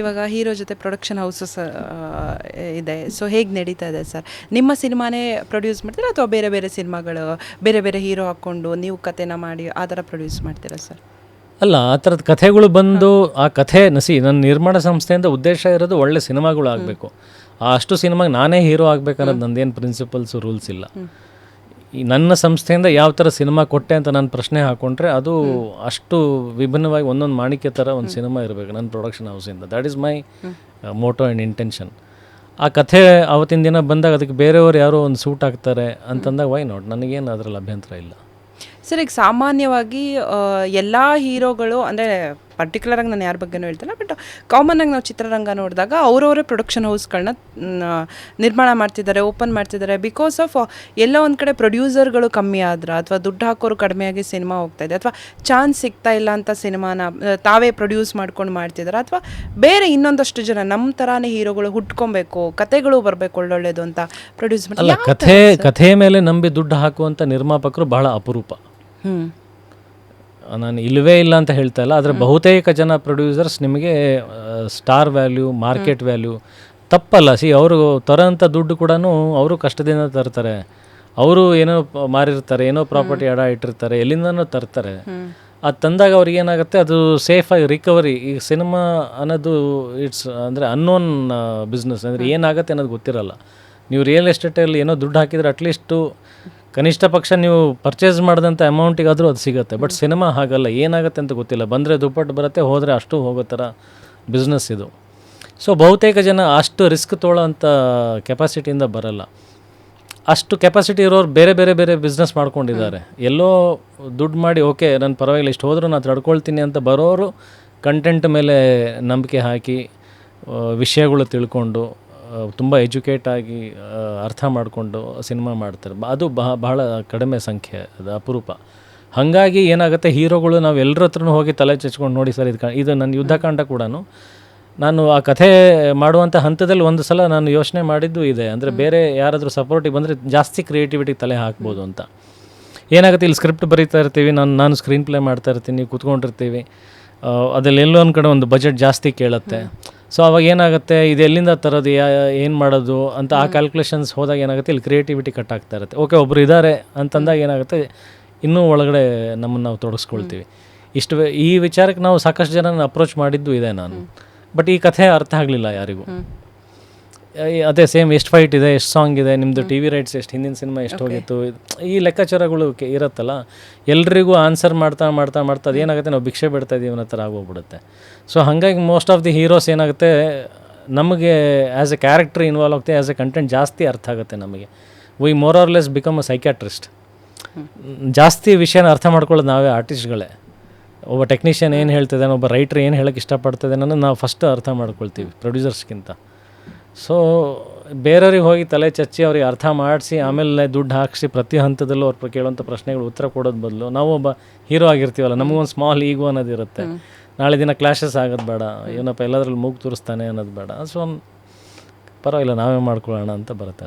ಇವಾಗ ಹೀರೋ ಜೊತೆ production houses ಇದೆ. ಸೊ ಹೇಗೆ ನಡೀತಾ ಇದೆ ಸರ್? ನಿಮ್ಮ ಸಿನಿಮಾನೇ ಪ್ರೊಡ್ಯೂಸ್ ಮಾಡ್ತೀರಾ ಅಥವಾ ಬೇರೆ ಬೇರೆ ಸಿನಿಮಾಗಳು ಬೇರೆ ಬೇರೆ ಹೀರೋ ಹಾಕ್ಕೊಂಡು ನೀವು ಕಥೆನ ಮಾಡಿ ಆ ಥರ ಪ್ರೊಡ್ಯೂಸ್ ಮಾಡ್ತೀರಾ ಸರ್? ಅಲ್ಲ ಆ ಥರದ ಕಥೆಗಳು ಬಂದು ಆ ಕಥೆ ನಸಿ ನನ್ನ ನಿರ್ಮಾಣ ಸಂಸ್ಥೆಯಿಂದ ಉದ್ದೇಶ ಇರೋದು ಒಳ್ಳೆ ಸಿನಿಮಾಗಳು ಆಗಬೇಕು ಆ ಅಷ್ಟು ಸಿನಿಮಾಗೆ ನಾನೇ ಹೀರೋ ಆಗಬೇಕನ್ನೋದು ನಂದೇನು ಪ್ರಿನ್ಸಿಪಲ್ಸು ರೂಲ್ಸ್ ಇಲ್ಲ. ಈ ನನ್ನ ಸಂಸ್ಥೆಯಿಂದ ಯಾವ ಥರ ಸಿನಿಮಾ ಕೊಟ್ಟೆ ಅಂತ ನಾನು ಪ್ರಶ್ನೆ ಹಾಕೊಂಡ್ರೆ ಅದು ಅಷ್ಟು ವಿಭಿನ್ನವಾಗಿ ಒಂದೊಂದು ಮಾಣಿಕ್ಯ ಥರ ಒಂದು ಸಿನಿಮಾ ಇರಬೇಕು ನನ್ನ production ಹೌಸಿಂದ that is my motto and intention ಆ ಕಥೆ ಅವತ್ತಿನ ದಿನ ಬಂದಾಗ ಅದಕ್ಕೆ ಬೇರೆಯವರು ಯಾರೋ ಒಂದು ಸೂಟ್ ಆಗ್ತಾರೆ ಅಂತಂದಾಗ ವೈ ನಾಟ್ ನನಗೇನು ಅದರಲ್ಲಿ ಅಭ್ಯಂತರ ಇಲ್ಲ. ಸರ್ ಈಗ ಸಾಮಾನ್ಯವಾಗಿ ಎಲ್ಲ ಹೀರೋಗಳು ಅಂದರೆ ಪರ್ಟಿಕ್ಯುಲರಾಗಿ ನಾನು ಯಾರ ಬಗ್ಗೆನೂ ಹೇಳ್ತಿಲ್ಲ ಬಟ್ ಕಾಮನ್ ಆಗಿ ನಾವು ಚಿತ್ರರಂಗ ನೋಡಿದಾಗ ಅವರವರೇ ಪ್ರೊಡಕ್ಷನ್ ಹೌಸ್ಗಳನ್ನ ನಿರ್ಮಾಣ ಮಾಡ್ತಿದ್ದಾರೆ ಓಪನ್ ಮಾಡ್ತಿದ್ದಾರೆ. ಬಿಕಾಸ್ ಆಫ್ ಎಲ್ಲ ಒಂದು ಕಡೆ ಪ್ರೊಡ್ಯೂಸರ್ಗಳು ಕಮ್ಮಿ ಆದ್ರೆ ಅಥವಾ ದುಡ್ಡು ಹಾಕೋರು ಕಡಿಮೆಯಾಗಿ ಸಿನಿಮಾ ಹೋಗ್ತಾ ಇದೆ ಅಥವಾ ಚಾನ್ಸ್ ಸಿಗ್ತಾ ಇಲ್ಲ ಅಂತ ಸಿನಿಮಾನ ತಾವೇ ಪ್ರೊಡ್ಯೂಸ್ ಮಾಡ್ಕೊಂಡು ಮಾಡ್ತಿದ್ದಾರೆ ಅಥವಾ ಬೇರೆ ಇನ್ನೊಂದಷ್ಟು ಜನ ನಮ್ಮ ಥರಾನೇ ಹೀರೋಗಳು ಹುಟ್ಕೊಬೇಕು ಕತೆಗಳು ಬರಬೇಕು ಒಳ್ಳೊಳ್ಳೇದು ಅಂತ ಪ್ರೊಡ್ಯೂಸ್ ಕಥೆ ಕಥೆ ಮೇಲೆ ನಂಬಿ ದುಡ್ಡು ಹಾಕುವಂಥ ನಿರ್ಮಾಪಕರು ಬಹಳ ಅಪರೂಪ. ಹ್ಞೂ ನಾನು ಇಲ್ಲವೇ ಇಲ್ಲ ಅಂತ ಹೇಳ್ತಾ ಇಲ್ಲ ಆದರೆ ಬಹುತೇಕ ಜನ ಪ್ರೊಡ್ಯೂಸರ್ಸ್ ನಿಮಗೆ ಸ್ಟಾರ್ ವ್ಯಾಲ್ಯೂ ಮಾರ್ಕೆಟ್ ವ್ಯಾಲ್ಯೂ ತಪ್ಪಲ್ಲ. ಸಿ ಅವರು ತರೋಂಥ ದುಡ್ಡು ಕೂಡ ಅವರು ಕಷ್ಟದಿಂದ ತರ್ತಾರೆ. ಅವರು ಏನೋ ಮಾರಿರ್ತಾರೆ ಏನೋ ಪ್ರಾಪರ್ಟಿ ಅಡ ಇಟ್ಟಿರ್ತಾರೆ ಎಲ್ಲಿಂದನೋ ತರ್ತಾರೆ. ಅದು ತಂದಾಗ ಅವ್ರಿಗೆ ಏನಾಗುತ್ತೆ ಅದು ಸೇಫಾಗಿ ರಿಕವರಿ ಈಗ ಸಿನಿಮಾ ಅನ್ನೋದು ಇಟ್ಸ್ ಅಂದರೆ ಅನ್ನೋನ್ ಬಿಸ್ನೆಸ್ ಅಂದರೆ ಏನಾಗುತ್ತೆ ಅನ್ನೋದು ಗೊತ್ತಿರಲ್ಲ. ನೀವು ರಿಯಲ್ ಎಸ್ಟೇಟಲ್ಲಿ ಏನೋ ದುಡ್ಡು ಹಾಕಿದರೆ ಅಟ್ಲೀಸ್ಟು ಕನಿಷ್ಠ ಪಕ್ಷ ನೀವು ಪರ್ಚೇಸ್ ಮಾಡಿದಂಥ ಅಮೌಂಟಿಗಾದರೂ ಅದು ಸಿಗುತ್ತೆ. ಬಟ್ ಸಿನಿಮಾ ಹಾಗಲ್ಲ. ಏನಾಗುತ್ತೆ ಅಂತ ಗೊತ್ತಿಲ್ಲ. ಬಂದರೆ ದುಪ್ಪಟ್ಟು ಬರುತ್ತೆ, ಹೋದರೆ ಅಷ್ಟು ಹೋಗೋ ಥರ ಬಿಸ್ನೆಸ್ ಇದು. ಸೊ ಬಹುತೇಕ ಜನ ಅಷ್ಟು ರಿಸ್ಕ್ ತೊಗೊಳ್ಳೋಂಥ ಕೆಪಾಸಿಟಿಯಿಂದ ಬರಲ್ಲ. ಅಷ್ಟು ಕೆಪಾಸಿಟಿ ಇರೋರು ಬೇರೆ ಬೇರೆ ಬೇರೆ ಬಿಸ್ನೆಸ್ ಮಾಡ್ಕೊಂಡಿದ್ದಾರೆ. ಎಲ್ಲೋ ದುಡ್ಡು ಮಾಡಿ, ಓಕೆ, ನಾನು ಪರವಾಗಿಲ್ಲ, ಇಷ್ಟು ಹೋದರೂ ನಾನು ತಡ್ಕೊಳ್ತೀನಿ ಅಂತ ಬರೋರು ಕಂಟೆಂಟ್ ಮೇಲೆ ನಂಬಿಕೆ ಹಾಕಿ ವಿಷಯಗಳು ತಿಳ್ಕೊಂಡು ತುಂಬ ಎಜುಕೇಟ್ ಆಗಿ ಅರ್ಥ ಮಾಡಿಕೊಂಡು ಸಿನಿಮಾ ಮಾಡ್ತಾರೆ. ಅದು ಬಹ ಬಹಳ ಕಡಿಮೆ ಸಂಖ್ಯೆ ಅದು ಅಪರೂಪ. ಹಾಗಾಗಿ ಏನಾಗುತ್ತೆ ಹೀರೋಗಳು ನಾವು ಎಲ್ಲರ ಹತ್ರನೂ ಹೋಗಿ ತಲೆ ಚಚ್ಕೊಂಡು ನೋಡಿ ಸರ್ ಇದು ಕ- ಇದು ನನ್ನ ಯುದ್ಧಕಾಂಡ ಕೂಡ ನಾನು ಆ ಕಥೆ ಮಾಡುವಂಥ ಹಂತದಲ್ಲಿ ಒಂದು ಸಲ ನಾನು ಯೋಚನೆ ಮಾಡಿದ್ದು ಇದೆ. ಅಂದರೆ ಬೇರೆ ಯಾರಾದರೂ ಸಪೋರ್ಟಿಗೆ ಬಂದರೆ ಜಾಸ್ತಿ ಕ್ರಿಯೇಟಿವಿಟಿ ತಲೆ ಹಾಕ್ಬೋದು ಅಂತ. ಏನಾಗುತ್ತೆ ಇಲ್ಲಿ ಸ್ಕ್ರಿಪ್ಟ್ ಬರೀತಾ ಇರ್ತೀವಿ ನಾನು ನಾನು ಸ್ಕ್ರೀನ್ ಪ್ಲೇ ಮಾಡ್ತಾ ಇರ್ತೀನಿ ಕೂತ್ಕೊಂಡಿರ್ತೀವಿ. ಅದರಲ್ಲಿ ಎಲ್ಲೊಂದು ಎಲ್ಲೋ ಒಂದು ಕಡೆ ಒಂದು ಬಜೆಟ್ ಜಾಸ್ತಿ ಕೇಳುತ್ತೆ. ಸೊ ಅವಾಗ ಏನಾಗುತ್ತೆ? ಇದು ಎಲ್ಲಿಂದ ತರೋದು? ಯಾ ಏನು ಮಾಡೋದು? ಅಂತ ಆ ಕ್ಯಾಲ್ಕುಲೇಷನ್ಸ್ ಹೋದಾಗ ಏನಾಗುತ್ತೆ? ಇಲ್ಲಿ ಕ್ರಿಯೇಟಿವಿಟಿ ಕಟ್ ಆಗ್ತಾ ಇರುತ್ತೆ. ಓಕೆ ಒಬ್ಬರು ಇದ್ದಾರೆ ಅಂತಂದಾಗ ಏನಾಗುತ್ತೆ? ಇನ್ನೂ ಒಳಗಡೆ ನಮ್ಮನ್ನು ನಾವು ತೊಡಗಿಸ್ಕೊಳ್ತೀವಿ. ಇಷ್ಟು ಈ ವಿಚಾರಕ್ಕೆ ನಾವು ಸಾಕಷ್ಟು ಜನನ ಅಪ್ರೋಚ್ ಮಾಡಿದ್ದು ಇದೆ ನಾನು. ಬಟ್ ಈ ಕಥೆ ಅರ್ಥ ಆಗಲಿಲ್ಲ ಯಾರಿಗೂ. ಅದೇ ಸೇಮ್ ಎಷ್ಟು ಫೈಟ್ ಇದೆ ಎಷ್ಟು ಸಾಂಗ್ ಇದೆ ನಿಮ್ಮದು ಟಿ ವಿ ರೈಟ್ಸ್ ಎಷ್ಟು ಹಿಂದಿನ ಸಿನಿಮಾ ಎಷ್ಟು ಹೋಗಿತ್ತು ಈ ಲೆಕ್ಕಾಚಾರಗಳು ಇರುತ್ತಲ್ಲ ಎಲ್ರಿಗೂ ಆನ್ಸರ್ ಮಾಡ್ತಾ ಮಾಡ್ತಾ ಮಾಡ್ತಾ ಅದೇನಾಗುತ್ತೆ ನಾವು ಭಿಕ್ಷೆ ಬಿಡ್ತಾ ಇದೀವಿ ಅನ್ನೋ ಥರ ಆಗೋಗ್ಬಿಡುತ್ತೆ. ಸೊ ಹಾಗಾಗಿ ಮೋಸ್ಟ್ ಆಫ್ ದಿ ಹೀರೋಸ್ ಏನಾಗುತ್ತೆ ನಮಗೆ ಆ್ಯಸ್ ಎ ಕ್ಯಾರೆಕ್ಟರ್ ಇನ್ವಾಲ್ವ್ ಆಗುತ್ತೆ ಆ್ಯಸ್ ಎ ಕಂಟೆಂಟ್ ಜಾಸ್ತಿ ಅರ್ಥ ಆಗುತ್ತೆ ನಮಗೆ. We more or less become a psychiatrist ಜಾಸ್ತಿ ವಿಷಯನ ಅರ್ಥ ಮಾಡ್ಕೊಳ್ಳೋದು ನಾವೇ ಆರ್ಟಿಸ್ಟ್ಗಳೇ ಒಬ್ಬ ಟೆಕ್ನಿಷಿಯನ್ ಏನು ಹೇಳ್ತಿದ್ದಾನೆ ಒಬ್ಬ ರೈಟ್ರ್ ಏನು ಹೇಳೋಕ್ಕೆ ಇಷ್ಟಪಡ್ತಿದ್ದಾನೆ ಅನ್ನೋದು ನಾವು ಫಸ್ಟ್ ಅರ್ಥ ಮಾಡ್ಕೊಳ್ತೀವಿ ಪ್ರೊಡ್ಯೂಸರ್ಸ್ಗಿಂತ ಸೊ ಬೇರೆಯವ್ರಿಗೆ ಹೋಗಿ ತಲೆ ಚಚ್ಚಿ ಅವ್ರಿಗೆ ಅರ್ಥ ಮಾಡಿಸಿ ಆಮೇಲೆ ದುಡ್ಡು ಹಾಕಿಸಿ ಪ್ರತಿ ಹಂತದಲ್ಲೂ ಅವ್ರ ಕೇಳುವಂಥ ಪ್ರಶ್ನೆಗಳು ಉತ್ತರ ಕೊಡೋದು ಬದಲು. ನಾವು ಒಬ್ಬ ಹೀರೋ ಆಗಿರ್ತೀವಲ್ಲ ನಮಗೊಂದು ಸ್ಮಾಲ್ ಈಗೋ ಅನ್ನೋದಿರುತ್ತೆ ನಾಳೆ ದಿನ ಕ್ಲಾಶಸ್ ಆಗೋದು ಬೇಡ ಏನಪ್ಪ ಎಲ್ಲದ್ರಲ್ಲಿ ಮೂಗು ತೋರಿಸ್ತಾನೆ ಅನ್ನೋದು ಬೇಡ. ಸೊ ಪರವಾಗಿಲ್ಲ ನಾವೇ ಮಾಡ್ಕೊಳ್ಳೋಣ ಅಂತ ಬರುತ್ತೆ.